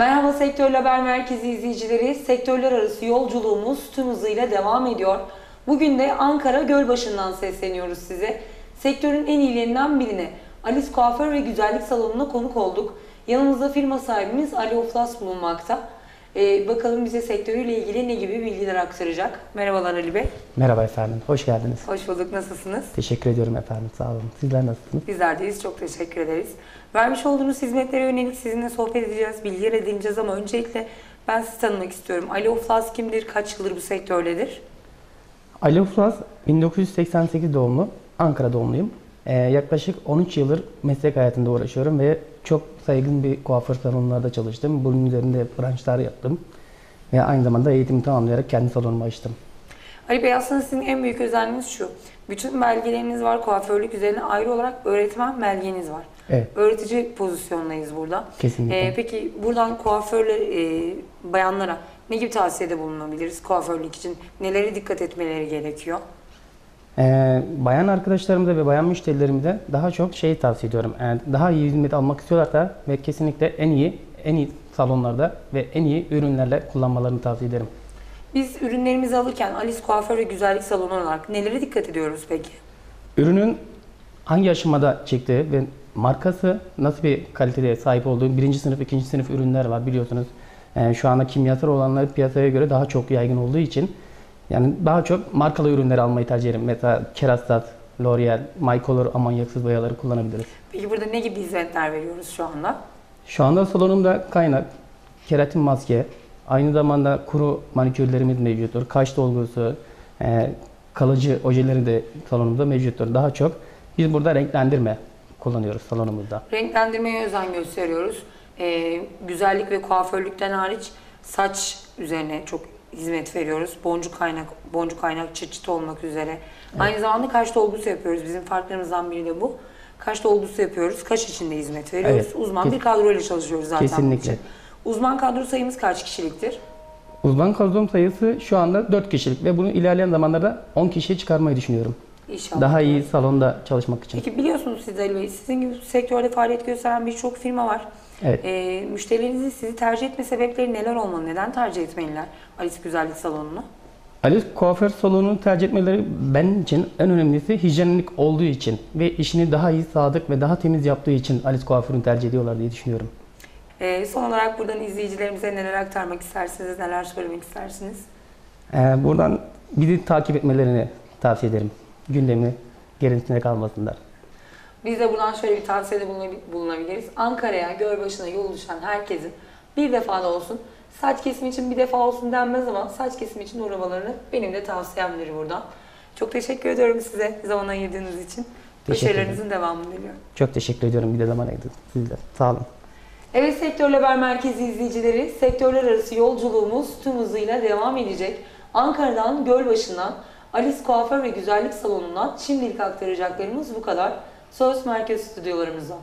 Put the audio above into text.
Merhaba Sektör Haber Merkezi izleyicileri. Sektörler arası yolculuğumuz tüm hızıyla devam ediyor. Bugün de Ankara Gölbaşı'ndan sesleniyoruz size. Sektörün en iyilerinden birine Alice Kuaför ve Güzellik Salonu'na konuk olduk. Yanımızda firma sahibimiz Ali Oflas bulunmakta. Ee, bakalım bize sektörüyle ilgili ne gibi bilgiler aktaracak. Merhabalar Ali Bey. Merhaba efendim, hoş geldiniz. Hoş bulduk. Nasılsınız? Teşekkür ediyorum efendim, sağ olun. Sizler nasılsınız? Bizler deyiz. Çok teşekkür ederiz. Vermiş olduğunuz hizmetlere yönelik sizinle sohbet edeceğiz, bilgiler edineceğiz ama öncelikle ben sizi tanımak istiyorum. Ali Oflas kimdir? Kaç yıldır bu sektördedir? Ali Uflaz, 1988 doğumlu, Ankara doğumluyum. Ee, yaklaşık 13 yıldır meslek hayatında uğraşıyorum ve çok saygın bir kuaför salonlarda çalıştım. Bunun üzerinde branşlar yaptım. Ve aynı zamanda eğitimi tamamlayarak kendi salonumu açtım. Ali Bey aslında sizin en büyük özelliğiniz şu. Bütün belgeleriniz var. Kuaförlük üzerine ayrı olarak öğretmen belgeniz var. Evet, Öğretici pozisyondayız burada. kesinlikle. Ee, peki buradan kuaförler, e, bayanlara ne gibi tavsiyede bulunabiliriz kuaförlük için? Nelere dikkat etmeleri gerekiyor? Ee, bayan arkadaşlarımıza ve bayan müşterilerimize daha çok şey tavsiye ediyorum. Yani daha iyi hizmet almak istiyorlarsa ve kesinlikle en iyi, en iyi salonlarda ve en iyi ürünlerle kullanmalarını tavsiye ederim. Biz ürünlerimizi alırken Alice Kuaför ve Güzellik Salonu olarak nelere dikkat ediyoruz peki? Ürünün hangi aşamada çıktığı ve markası nasıl bir kaliteye sahip olduğu birinci sınıf, ikinci sınıf ürünler var biliyorsunuz. Ee, şu anda kimyasal olanlar piyasaya göre daha çok yaygın olduğu için yani daha çok markalı ürünleri almayı tercih ederim. Mesela Kerastat, L'Oreal, Mycolor amonyaksız boyaları kullanabiliriz. Peki burada ne gibi hizmetler veriyoruz şu anda? Şu anda salonumda kaynak, keratin maske, aynı zamanda kuru manikürlerimiz mevcuttur. Kaş dolgusu, e, kalıcı ojeleri de salonumda mevcuttur. Daha çok biz burada renklendirme kullanıyoruz salonumuzda. Renklendirmeye özen gösteriyoruz. Ee, güzellik ve kuaförlükten hariç saç üzerine çok hizmet veriyoruz. Boncuk kaynak, boncuk kaynak çıt çıt olmak üzere. Aynı zamanda kaş dolgusu yapıyoruz. Bizim farklarımızdan biri de bu. Kaş dolgusu yapıyoruz. Kaş için de hizmet veriyoruz. Evet, Uzman kes- bir kadroyla çalışıyoruz zaten Kesinlikle. Uzman kadro sayımız kaç kişiliktir? Uzman kadrom sayısı şu anda 4 kişilik ve bunu ilerleyen zamanlarda 10 kişiye çıkarmayı düşünüyorum. İnşallah. Daha iyi salonda çalışmak için. Peki biliyorsunuz siz Ali Bey, sizin gibi sektörde faaliyet gösteren birçok firma var. Evet. Ee, müşterilerinizin sizi tercih etme sebepleri neler olmalı? Neden tercih etmeliler Alice Güzellik Salonu'nu? Ali kuaför salonunu tercih etmeleri benim için en önemlisi hijyenlik olduğu için ve işini daha iyi, sadık ve daha temiz yaptığı için Alice kuaförünü tercih ediyorlar diye düşünüyorum. Ee, son olarak buradan izleyicilerimize neler aktarmak istersiniz, neler söylemek istersiniz? Ee, buradan bizi takip etmelerini tavsiye ederim. Gündemi gerisinde kalmasınlar. Biz de buradan şöyle bir tavsiyede bulunabi- bulunabiliriz. Ankara'ya, Gölbaşı'na yol düşen herkesin bir defa da olsun, saç kesimi için bir defa olsun denmez ama saç kesimi için uğramalarını benim de tavsiyemdir buradan. Çok teşekkür ediyorum size zaman ayırdığınız için. Başarılarınızın devamını diliyorum. Çok teşekkür ediyorum bir de zaman ayırdınız. Siz de. Sağ olun. Evet Sektör Haber Merkezi izleyicileri, sektörler arası yolculuğumuz tüm hızıyla devam edecek. Ankara'dan Gölbaşı'ndan, Alice Kuaför ve Güzellik Salonu'ndan şimdilik aktaracaklarımız bu kadar. Söz Merkez Stüdyolarımızdan.